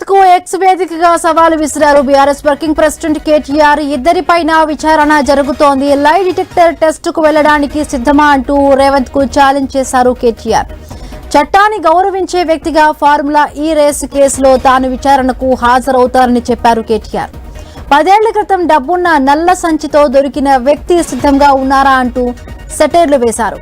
రేవంత్కు X వేదికగా సవాలు విసిరారు బీఆర్ఎస్ వర్కింగ్ ప్రెసిడెంట్ కేటీఆర్. ఇద్దరిపైన విచారణ జరుగుతోంది. లై డిటెక్టర్ టెస్ట్కు వెళ్ళడానికి సిద్ధమా అంటూ రేవంత్కు ఛాలెంజ్ చేశారు కేటీఆర్. చట్టాన్ని గౌరవించే వ్యక్తిగా ఫార్ములా ఈ రేస్ కేసులో తాను విచారణకు హాజరవుతారని చెప్పారు కేటీఆర్. పదేళ్ళ క్రితం డబ్బున్న నల్ల సంచితో దొరికిన వ్యక్తి సిద్ధంగా ఉన్నారా అంటూ సెటైర్లు వేశారు.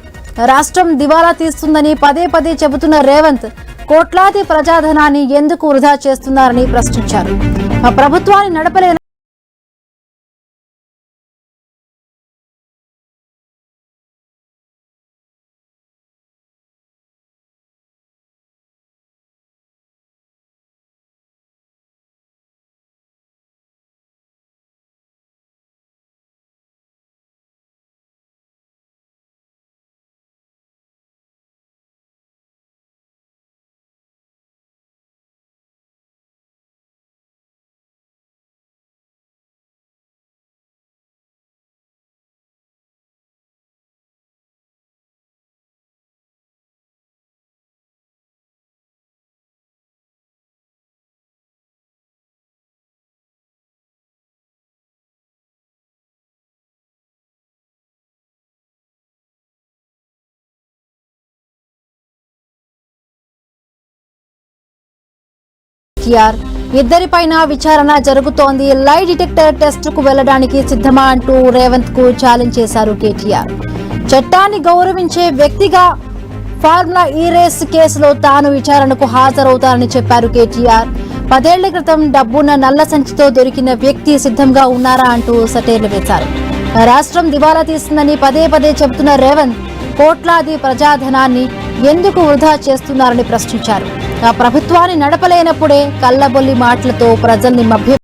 రాష్ట్రం దివాలా తీస్తుందని పదే పదే చెబుతున్న రేవంత్ కోట్లాది ప్రజాధనాన్ని ఎందుకు వృధా చేస్తున్నారని ప్రశ్నించారు. ఆ ప్రభుత్వాన్ని నడపలేని కేటీఆర్ ఇద్దరిపైన విచారణ జరుగుతోంది. లై డిటెక్టర్ టెస్ట్కు వెళ్ళడానికి సిద్ధమా అంటూ రేవంత్కు ఛాలెంజ్ చేశారు కేటీఆర్. చట్టాన్ని గౌరవించే వ్యక్తిగా ఫార్ములా ఈ రేస్ కేసులో తాను విచారణకు హాజరవుతానని చెప్పారు కేటీఆర్. పదేళ్ళ క్రితం డబ్బున్న నల్ల సంచితో దొరికిన వ్యక్తి సిద్ధంగా ఉన్నారా అంటూ సటేర్లు వేశారు. రాష్ట్రం దివాలా తీస్తుందని పదే పదే చెబుతున్న రేవంత్ కోట్లాది ప్రజాధనాన్ని ఎందుకు వృధా చేస్తున్నారని ప్రశ్నించారు. ప్రభుత్వాన్ని నడపలేనప్పుడే కళ్ళబొల్లి మాటలతో ప్రజల్ని మభ్య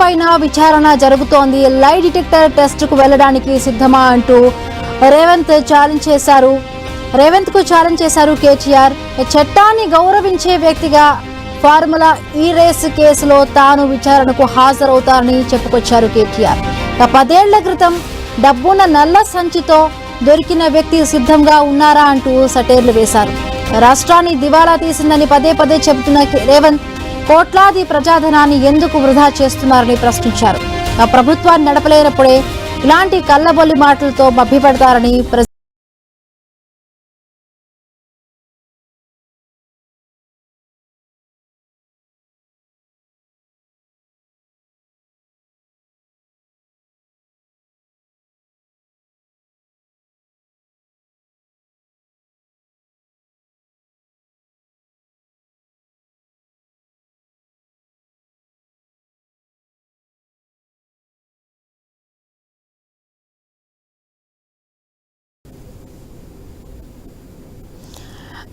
పైన విచారణ జరుగుతోంది. లై డిటెక్టర్ టెస్ట్కు వెళ్ళడానికి సిద్ధమా అంటూ రేవంత్ ఛాలెంజ్ చేశారు. రేవంత్కు ఛాలెంజ్ చేశారు కేటీఆర్. చట్టాన్ని గౌరవించే వ్యక్తిగా ఫార్ములా ఈ రేస్ కేసులో తాను విచారణకు హాజరవుతారని చెప్పుకొచ్చారు కేటీఆర్. పదేళ్ళ క్రితం డబ్బున్న నల్ల సంచితో దొరికిన వ్యక్తి సిద్ధంగా ఉన్నారా అంటూ సటేర్లు వేశారు. రాష్ట్రాన్ని దివాలా తీసిందని పదే పదే చెబుతున్న రేవంత్ కోట్లాది ప్రజాధనాన్ని ఎందుకు వృధా చేస్తున్నారని ప్రశ్నించారు. ఆ ప్రభుత్వాన్ని నడపలేనప్పుడే ఇలాంటి కళ్ళబొల్లి మాటలతో మభ్యపెడతారని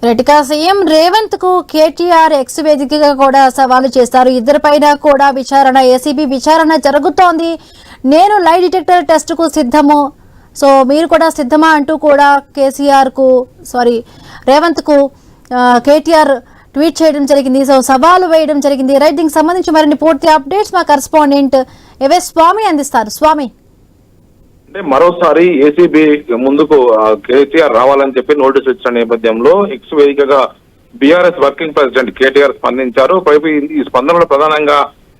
రెటికా సీఎం రేవంత్కు కేటీఆర్ ఎక్స్ వేదికగా కూడా సవాలు చేస్తారు. ఇద్దరిపైన కూడా విచారణ ఏసీబీ విచారణ జరుగుతోంది. నేను లై డిటెక్టర్ టెస్ట్కు సిద్ధము. సో మీరు కూడా సిద్ధమా అంటూ కూడా కేసీఆర్కు సారీ రేవంత్కు కేటీఆర్ ట్వీట్ చేయడం జరిగింది. సో సవాలు వేయడం జరిగింది. రైట్ దీనికి సంబంధించి మరిన్ని పూర్తి అప్డేట్స్ మా కరస్పాండెంట్ ఎవే స్వామి అందిస్తారు. స్వామి. అంటే మరోసారి ఏసీబీ ముందుకు కేసీఆర్ కేటీఆర్ రావాలని చెప్పి నోటీస్ ఇచ్చిన నేపథ్యంలో ఎక్స్ వేదికగా బీఆర్ఎస్ వర్కింగ్ ప్రెసిడెంట్ కేటీఆర్ స్పందించారు. పైపు ఈ- స్పందనలో ప్రధానంగా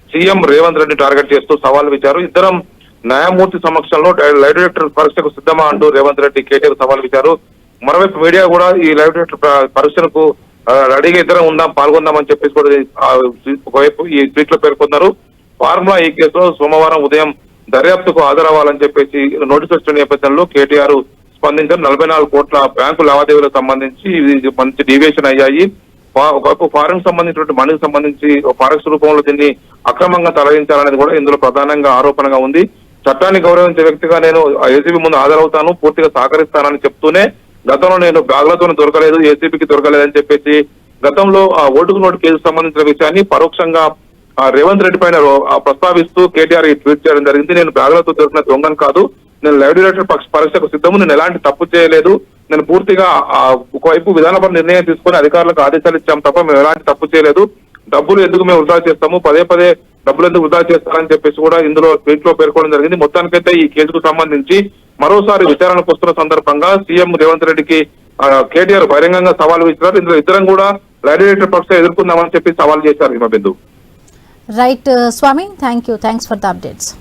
సీఎం రేవంత్ రెడ్డి టార్గెట్ చేస్తూ సవాల్ విచ్చారు ఇద్దరం న్యాయమూర్తి సమక్షంలో లైవ్ డైరెక్టర్ పరీక్షకు సిద్ధమా అంటూ రేవంత్ రెడ్డి కేటీఆర్ సవాల్ విచ్చారు మరోవైపు మీడియా కూడా ఈ లైవ్ డైరెక్టర్ పరీక్షలకు రెడీగా ఇద్దరం ఉందాం పాల్గొందామని చెప్పేసి కూడా ఒకవైపు ఈ ట్వీట్లో పేర్కొన్నారు. ఫార్ములా ఈ కేసులో సోమవారం ఉదయం దర్యాప్తుకు హాజరవ్వాలని చెప్పేసి నోటీస్ వచ్చిన నేపథ్యంలో కేటీఆర్ స్పందించారు నలభై నాలుగు కోట్ల బ్యాంకు లావాదేవీలకు సంబంధించి ఇది మంచి డీవియేషన్ అయ్యాయి. ఒకవైపు ఫారెన్ సంబంధించినటువంటి మనీకి సంబంధించి ఫారెక్స్ రూపంలో దీన్ని అక్రమంగా తరలించాలనేది కూడా ఇందులో ప్రధానంగా ఆరోపణగా ఉంది. చట్టాన్ని గౌరవించే వ్యక్తిగా నేను ఏసీబీ ముందు హాజరవుతాను పూర్తిగా సహకరిస్తానని చెప్తూనే గతంలో నేను బ్యాగ్లతో దొరకలేదు ఏసీబీకి దొరకలేదని చెప్పేసి గతంలో ఆ ఓటుకు నోటు కేసు సంబంధించిన విషయాన్ని పరోక్షంగా రేవంత్ రెడ్డి పైన ఆ ప్రస్తావిస్తూ కేటీఆర్ ఈ ట్వీట్ చేయడం జరిగింది. నేను బ్యాగులతో దొరికిన దొంగను కాదు. నేను లైవ్ డైరెక్టర్ పక్ష పరీక్షకు సిద్ధము. నేను ఎలాంటి తప్పు చేయలేదు. నేను పూర్తిగా ఒకవైపు విధానపర నిర్ణయం తీసుకొని అధికారులకు ఆదేశాలు ఇచ్చాం తప్ప మేము ఎలాంటి తప్పు చేయలేదు. డబ్బులు ఎందుకు మేము వృధా చేస్తాము? పదే పదే డబ్బులు ఎందుకు వృధా చేస్తారని చెప్పేసి కూడా ఇందులో ట్వీట్లో పేర్కొనడం జరిగింది. మొత్తానికైతే ఈ కేసుకు సంబంధించి మరోసారి విచారణకు వస్తున్న సందర్భంగా సీఎం రేవంత్ రెడ్డికి కేటీఆర్ బహిరంగంగా సవాల్ విసిరారు. ఇందులో ఇద్దరం కూడా లైవ్ డైరెక్టర్ పక్ష ఎదుర్కొందామని చెప్పి సవాల్ చేశారు Himabindu Right, uh, Swami, thank you. Thanks for the updates.